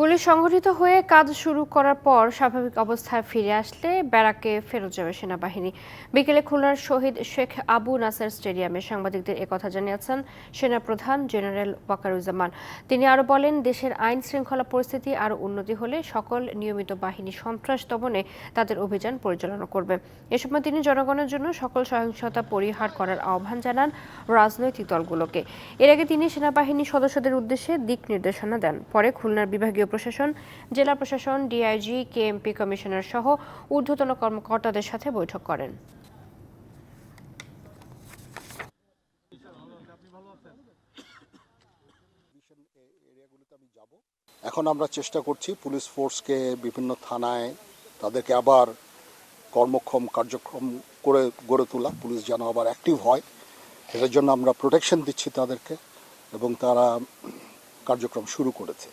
Police সংগঠিত হয়ে কাজ শুরু করার পর স্বাভাবিক অবস্থায় ফিরে আসলে ব্যারাকে ফেরত যাবে সেনাবাহিনী। বিকেলে খুলনার শহীদ শেখ আবু নাসের স্টেডিয়ামে সাংবাদিকদের একথা জানিয়েছেন সেনাপ্রধান জেনারেল ওয়াকারুজ্জামান। তিনি আরও বলেন, দেশের আইন শৃঙ্খলা পরিস্থিতি আরও উন্নতি হলে সকল নিয়মিত বাহিনী সন্ত্রাস দমনে তাদের অভিযান পরিচালনা করবে। এ সময় তিনি জনগণের জন্য সকল সহিংসতা পরিহার করার আহ্বান জানান রাজনৈতিক দলগুলোকে। এর আগে তিনি সেনাবাহিনী সদস্যদের উদ্দেশ্যে দিক নির্দেশনা দেন। পরে খুলনার বিভাগীয় প্রশাসন, জেলা প্রশাসন ডিআইজি কেএমপি কমিশনার সহ ঊর্ধ্বতন কর্মকর্তাদের সাথে বৈঠক করেন। এখন আমরা চেষ্টা করছি পুলিশ ফোর্সকে বিভিন্ন থানায় তাদেরকে আবার কর্মক্ষম কার্যক্রম করে গড়ে তোলা। পুলিশ যেন আবার অ্যাক্টিভ হয় এটার জন্য আমরা প্রোটেকশন দিচ্ছি তাদেরকে এবং তারা কার্যক্রম শুরু করেছে।